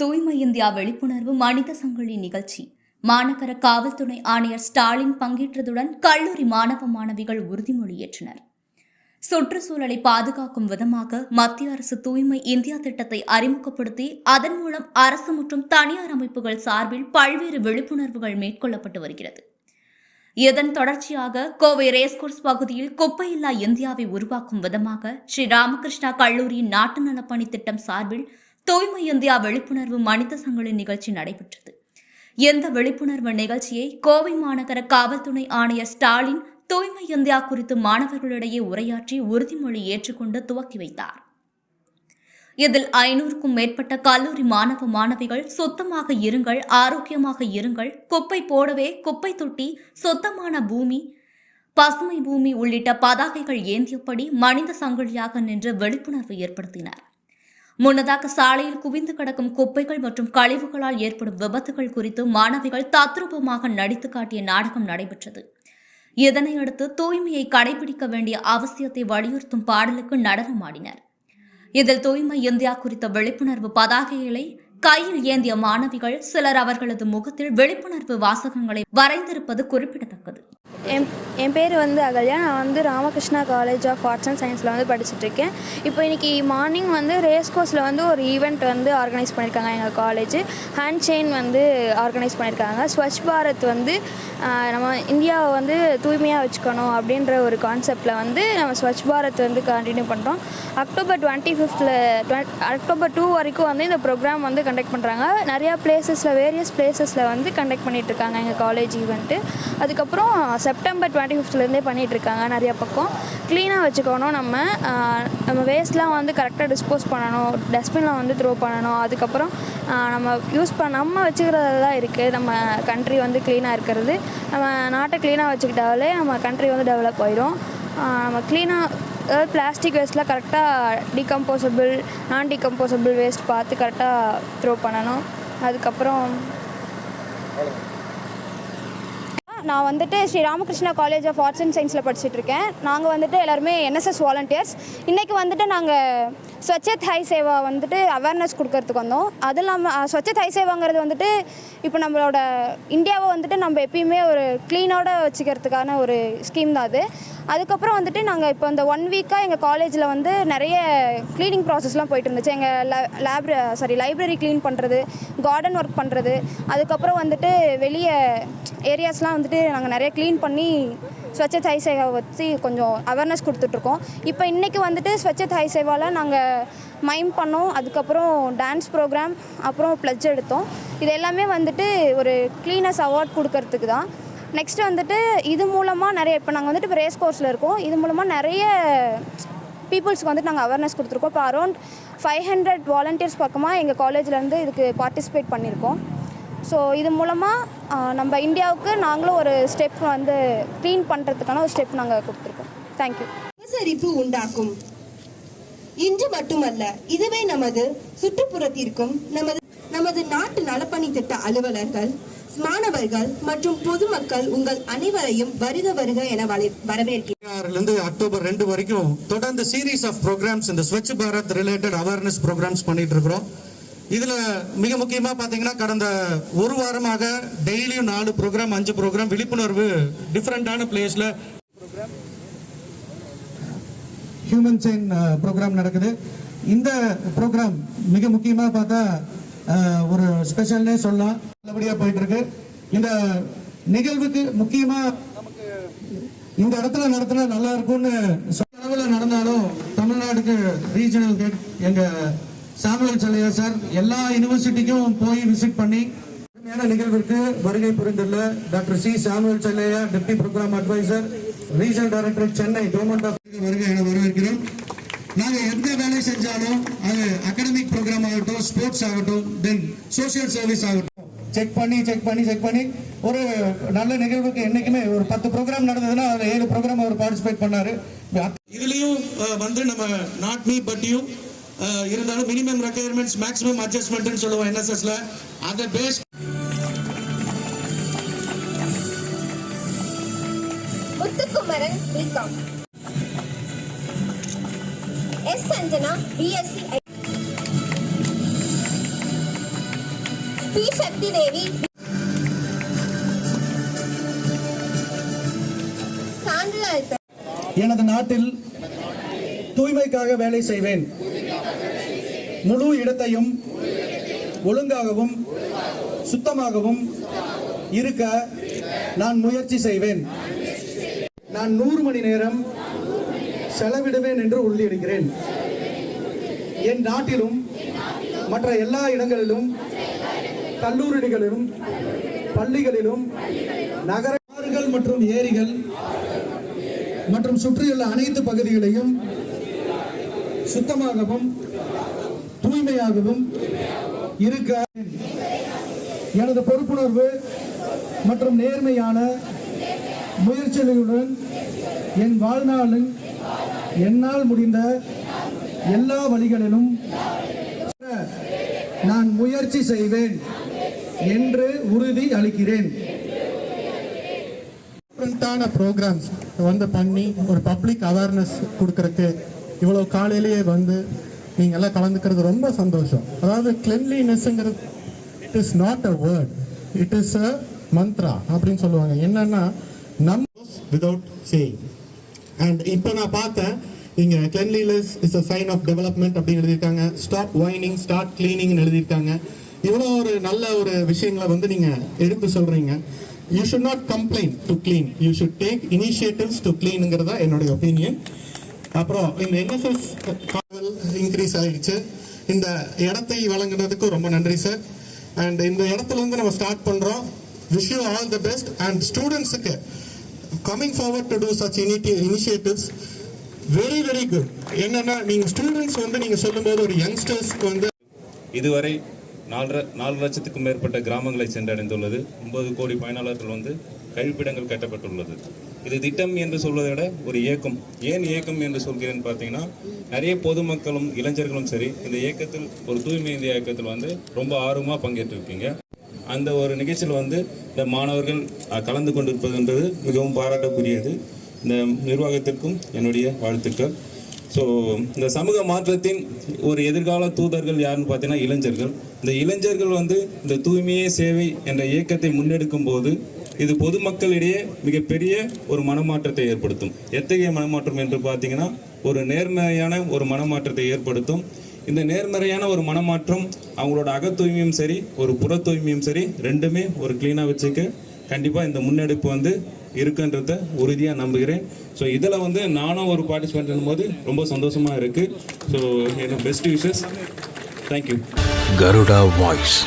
தூய்மை இந்தியா விழிப்புணர்வு மனித சங்கிலி நிகழ்ச்சி. மாநகர காவல்துறை ஆணையர் ஸ்டாலின் பங்கேற்றதுடன் கல்லூரி மாணவ மாணவிகள் உறுதிமொழியேற்றனர். சுற்றுச்சூழலை பாதுகாக்கும் விதமாக மத்திய அரசு தூய்மை இந்தியா திட்டத்தை அறிமுகப்படுத்தி அதன் மூலம் அரசு மற்றும் தனியார் அமைப்புகள் சார்பில் பல்வேறு விழிப்புணர்வுகள் மேற்கொள்ளப்பட்டு வருகிறது. இதன் தொடர்ச்சியாக கோவை ரேஸ்கோர்ஸ் பகுதியில் குப்பையில்லா இந்தியாவை உருவாக்கும் விதமாக ஸ்ரீ ராமகிருஷ்ணா கல்லூரியின் நாட்டு நலப்பணி திட்டம் சார்பில் தூய்மை இந்தியா விழிப்புணர்வு மனித சங்கிலின் நிகழ்ச்சி நடைபெற்றது. இந்த விழிப்புணர்வு நிகழ்ச்சியை கோவை மாநகர காவல்துறை ஆணையர் ஸ்டாலின் தூய்மை இந்தியா குறித்து மாணவர்களிடையே உரையாற்றி உறுதிமொழி ஏற்றுக்கொண்டு துவக்கி வைத்தார். இதில் ஐநூறுக்கும் மேற்பட்ட கல்லூரி மாணவ மாணவிகள் சுத்தமாக இருங்கள் ஆரோக்கியமாக இருங்கள் குப்பை போடவே குப்பை தொட்டி சுத்தமான பூமி பசுமை பூமி உள்ளிட்ட பதாகைகள் ஏந்தியபடி மனித சங்கிலியாக நின்று விழிப்புணர்வு ஏற்படுத்தினர். முன்னதாக சாலையில் குவிந்து கிடக்கும் குப்பைகள் மற்றும் கழிவுகளால் ஏற்படும் விபத்துகள் குறித்து மாணவிகள் தத்ரூபமாக நடித்து காட்டிய நாடகம் நடைபெற்றது. இதனையடுத்து தூய்மையை கடைபிடிக்க வேண்டிய அவசியத்தை வலியுறுத்தும் பாடலுக்கு நடனமாடினர் இதில் தூய்மை இந்தியா குறித்த விழிப்புணர்வு பதாகைகளை கையில் ஏந்திய மாணவிகள் சிலர் அவர்களது முகத்தில் விழிப்புணர்வு வாசகங்களை வரைந்திருப்பது குறிப்பிடத்தக்கது. என் என் பேர் வந்து அகல்யா. நான் வந்து Ramakrishna college of arts and சயின்ஸில் வந்து படிச்சுட்ருக்கேன். இப்போ இன்றைக்கி மார்னிங் வந்து ரேஸ் கோர்ஸில் வந்து ஒரு ஈவெண்ட் வந்து ஆர்கனைஸ் பண்ணியிருக்காங்க எங்கள் காலேஜ் ஹேண்ட் செயின் வந்து ஆர்கனைஸ் பண்ணியிருக்காங்க ஸ்வச் பாரத் வந்து நம்ம இந்தியாவை வந்து தூய்மையாக வச்சுக்கணும் அப்படின்ற ஒரு கான்செப்டில் வந்து நம்ம ஸ்வச் பாரத் வந்து கண்டினியூ பண்ணுறோம் அக்டோபர் டுவெண்ட்டி ஃபிஃப்த்தில் அக்டோபர் டூ வரைக்கும் வந்து இந்த ப்ரோக்ராம் வந்து கண்டக்ட் பண்ணுறாங்க நிறையா பிளேசஸில் வேரியஸ் பிளேசஸில் வந்து கண்டக்ட் பண்ணிகிட்ருக்காங்க எங்கள் காலேஜ் ஈவெண்ட்டு அதுக்கப்புறம் செப்டம்பர் டுவெண்ட்டி ஃபிஃப்த்லேருந்தே பண்ணிகிட்ருக்காங்க நிறையா பக்கம். க்ளீனாக வச்சுக்கணும் நம்ம. நம்ம வேஸ்ட்லாம் வந்து கரெக்டாக டிஸ்போஸ் பண்ணணும். டஸ்ட்பினில் வந்து த்ரோ பண்ணணும். அதுக்கப்புறம் நம்ம யூஸ் பண்ண நம்ம வச்சுக்கிறதுல தான் இருக்குது நம்ம கண்ட்ரி வந்து க்ளீனாக இருக்கிறது. நம்ம நாட்டை க்ளீனாக வச்சுக்கிட்டாலே நம்ம கண்ட்ரி வந்து டெவலப் ஆயிடும் நம்ம க்ளீனாக அதாவது பிளாஸ்டிக் வேஸ்ட்லாம் கரெக்டாக டிகம்போசபிள் நான் டிகம்போசபிள் வேஸ்ட் பார்த்து கரெக்டாக த்ரோ பண்ணணும். அதுக்கப்புறம் நான் வந்துட்டு Shri Ramakrishna college of arts and சயின்ஸில் படிச்சுட்டு இருக்கேன். நாங்கள் வந்துட்டு எல்லாருமே என்எஸ்எஸ் வாலண்டியர்ஸ் இன்றைக்கி வந்துட்டு நாங்கள் ஸ்வச்சத் ஹை சேவா வந்துட்டு அவேர்னஸ் கொடுக்கறதுக்கு வந்தோம். அதுவும் இல்லாமல் ஸ்வச்சத் ஹை சேவாங்கிறது வந்துட்டு இப்போ நம்மளோட இந்தியாவை வந்துட்டு நம்ம எப்பயுமே ஒரு க்ளீனோட வச்சுக்கிறதுக்கான ஒரு ஸ்கீம் தான் அது. அதுக்கப்புறம் வந்துட்டு நாங்கள் இப்போ இந்த ஒன் வீக்காக எங்கள் காலேஜில் வந்து நிறைய க்ளீனிங் ப்ராசஸ்லாம் போயிட்டு இருந்துச்சு. எங்கள் லேப் சாரி லைப்ரரி க்ளீன் பண்ணுறது கார்டன் ஒர்க் பண்ணுறது அதுக்கப்புறம் வந்துட்டு வெளியே ஏரியாஸ்லாம் வந்துட்டு நாங்கள் நிறைய க்ளீன் பண்ணி ஸ்வச்சத் ஹை சேவை பற்றி கொஞ்சம் அவேர்னஸ் கொடுத்துட்ருக்கோம். இப்போ இன்றைக்கி வந்துட்டு ஸ்வச்சத் ஹை சேவாவில் நாங்கள் மைம் பண்ணோம். அதுக்கப்புறம் டான்ஸ் ப்ரோக்ராம் அப்புறம் ப்ளட்ஜ் எடுத்தோம். இது எல்லாமே வந்துட்டு ஒரு க்ளீனஸ் அவார்ட் கொடுக்கறதுக்கு தான். நெக்ஸ்ட் வந்துட்டு இது மூலமாக நிறைய இப்போ நாங்கள் வந்துட்டு இப்போ ரேஸ் கோர்ஸில் இருக்கோம். இது மூலமாக நிறைய பீப்புள்ஸ்க்கு வந்துட்டு நாங்கள் அவேர்னஸ் கொடுத்துருக்கோம். இப்போ அரௌண்ட் ஃபைவ் ஹண்ட்ரட் வாலண்டியர்ஸ் பக்கமாக எங்கள் காலேஜ்லேருந்து இதுக்கு பார்ட்டிசிபேட் பண்ணியிருக்கோம் ஸோ இது மூலமாக நம்ம இந்தியாவுக்கு நாங்களும் ஒரு ஸ்டெப் வந்து க்ளீன் பண்ணுறதுக்கான ஒரு ஸ்டெப் நாங்கள் கொடுத்துருக்கோம். தேங்க்யூ உபசரிப்பு உண்டாக்கும். இன்று மட்டுமல்ல இதுவே நமது சுற்றுப்புறத்திற்கும் நமது நமது நாட்டு நலப்பணி திட்ட அலுவலர்கள் மாணவர்கள் மற்றும் பொதுமக்கள் உங்கள் அனைவரையும் வருக வருக என இருந்து அக்டோபர் ரெண்டு வரைக்கும் தொடர்ந்து சீரீஸ் ஆஃப் ப்ரோக்ராம்ஸ் இந்த Swachh Bharat related awareness programs பண்ணிட்டு இருக்கிறோம். இதுல மிக முக்கியமா பாத்தீங்கன்னா கடந்த ஒரு வாரமாக டெய்லியும் நாலு ப்ரோக்ராம் அஞ்சு ப்ரோக்ராம் விழிப்புணர்வு டிஃப்ரெண்டான பிளேஸ்ல ஹியூமன் செயின் ப்ரோக்ராம் நடக்குது. இந்த ப்ரோக்ராம் மிக முக்கியமா பார்த்தா ஒரு ஸ்பெஷல்னே சொல்லலாம். நல்லபடியா போயிட்டு இருக்கு இந்த நிகழ்வுக்கு முக்கியமா இந்த இடத்துல நடத்தினா நல்லா இருக்கும்னு அளவில் நடந்தாலும் தமிழ்நாடுக்கு ரீஜனல் ஹெட் எங்கள் சாமுவேல் சலையா சார்? எல்லா யூனிவர்சிட்டிக்கும் போய் விசிட் பண்ணி. அருமையான நிகழ்விற்கு வருகை புரிந்துள்ள doctor C. Samuel Chellaiah deputy program adviser regional director Chennai government of வருகை என வரவேற்கிறோம். நாங்க எந்த வேலை செஞ்சாலும் அது அகாடமிக் ப்ரோக்ராம் ஆகட்டும் ஸ்போர்ட்ஸ் ஆகட்டும் தென் சோஷியல் சர்வீஸ் ஆகட்டும். செக் பண்ணி செக் பண்ணி செக் பண்ணி. ஒரு நல்ல நிகழ்வுக்கு என்னைக்குமே ஒரு பத்து ப்ரோக்ராம் நடந்ததுன்னா அதுல ஏழு ப்ரோக்ராம் அவர் பார்ட்டிசிபேட் பண்ணாரு. இதுலயும் வந்து நம்ம நாட் மீ பட் யூ இருந்தாலும் மினிமம் ரெக்குயர்மெண்ட்ஸ் மேக்ஸிமம் அட்ஜஸ்ட்மெண்ட்னு சொல்லுவோம் என்எஸ்எஸ்ல அதை base Muthukumaran BCom. S Sanjana BSc P Sakthi Devi சான்றிதழ் எனது நாட்டில் தூய்மைக்காக வேலை செய்வேன். முழு இடத்தையும் ஒழுங்காகவும் சுத்தமாகவும் இருக்க நான் முயற்சி செய்வேன். நான் நூறு மணி நேரம் செலவிடுவேன் என்று உள்ளிடுகிறேன். என் நாட்டிலும் மற்ற எல்லா இடங்களிலும் கல்லூரிகளிலும் பள்ளிகளிலும் நகர மற்றும் ஏரிகள் மற்றும் சுற்றியுள்ள அனைத்து பகுதிகளையும் சுத்தமாகவும் தூய்மையாகவும் இருக்க எனது பொறுப்புணர்வு மற்றும் நேர்மையான முயற்சிகளுடன் என் வாழ்நாளில் என்னால் முடிந்த எல்லா வழிகளிலும் நான் முயற்சி செய்வேன் என்று உறுதி அளிக்கிறேன். டிஃப்ரெண்ட்டான ப்ரோக்ராம்ஸ் வந்து பண்ணி ஒரு பப்ளிக் அவேர்னஸ் கொடுக்கறதுக்கு இவ்வளோ காலையிலேயே வந்து நீங்கள் எல்லாம் கலந்துக்கிறது ரொம்ப சந்தோஷம். அதாவது கிளென்லினஸ்ங்கிறது it is not a word it is a mantra அப்படின்னு சொல்லுவாங்க. என்னன்னா நம் விதவுட் சேயிங் அண்ட் இப்போ நான் பார்த்தேன் இங்கே cleanliness is a sign of development அப்படின்னு எழுதியிருக்காங்க. ஸ்டாப் வைனிங் ஸ்டார்ட் கிளீனிங்னு எழுதியிருக்காங்க. இவ்வளோ ஒரு நல்ல ஒரு விஷயங்களை வந்து நீங்கள் எடுத்து சொல்கிறீங்க you should not complaint to clean you should take initiatives to கிளீனுங்கிறதா என்னுடைய ஒப்பீனியன் அப்புறம் இந்த என்எஸ்எஸ் காவல் இன்க்ரீஸ் ஆயிடுச்சு. இந்த இடத்தை வழங்குனதுக்கு ரொம்ப நன்றி சார் அண்ட் இந்த இடத்துல இருந்து நம்ம ஸ்டார்ட் பண்ணுறோம் wish you all the best and ஸ்டூடெண்ட்ஸுக்கு coming forward to to such initiatives very very good என்னென்னா நீங்கள் ஸ்டூடெண்ட்ஸ் வந்து நீங்கள் சொல்லும்போது ஒரு யங்ஸ்டர்ஸ்க்கு வந்து இதுவரை நாலரை நாலு லட்சத்துக்கும் மேற்பட்ட கிராமங்களை சென்றடைந்துள்ளது. ஒன்பது கோடி பயனாளர்கள் வந்து கழிப்பிடங்கள் கட்டப்பட்டுள்ளது. இது திட்டம் என்று சொல்வதை விட ஒரு இயக்கம். ஏன் இயக்கம் என்று சொல்கிறேன்னு பார்த்தீங்கன்னா நிறைய பொதுமக்களும் இளைஞர்களும் சரி இந்த இயக்கத்தில் ஒரு தூய்மை இந்தியா இயக்கத்தில் வந்து ரொம்ப ஆர்வமாக பங்கேற்றிருக்கீங்க. அந்த ஒரு நிகழ்ச்சியில் வந்து இந்த மாணவர்கள் கலந்து கலந்து கொண்டிருப்பதுன்றது மிகவும் பாராட்டக்கூடியது. இந்த நிர்வாகத்திற்கும் என்னுடைய வாழ்த்துக்கள். ஸோ இந்த சமூக மாற்றத்தின் ஒரு எதிர்கால தூதர்கள் யாருன்னு பார்த்தீங்கன்னா இளைஞர்கள். இந்த இளைஞர்கள் வந்து இந்த தூய்மையே சேவை என்ற இயக்கத்தை முன்னெடுக்கும் போது இது பொதுமக்களிடையே மிகப்பெரிய ஒரு மனமாற்றத்தை ஏற்படுத்தும். எத்தகைய மனமாற்றம் என்று பார்த்தீங்கன்னா ஒரு நேர்மறையான ஒரு மனமாற்றத்தை ஏற்படுத்தும். இந்த நேர்மறையான ஒரு மனமாற்றம் அவங்களோட அக தூய்மையும் சரி ஒரு புற தூய்மையும் சரி ரெண்டுமே ஒரு க்ளீனாக வச்சுக்க கண்டிப்பாக இந்த முன்னெடுப்பு வந்து இருக்குன்றத உறுதியாக நம்புகிறேன். ஸோ இதில் வந்து நானும் ஒரு பார்ட்டிசிபேட் பண்ணும்போது ரொம்ப சந்தோஷமாக இருக்குது ஸோ என்னோட best wishes thank you Garuda Voice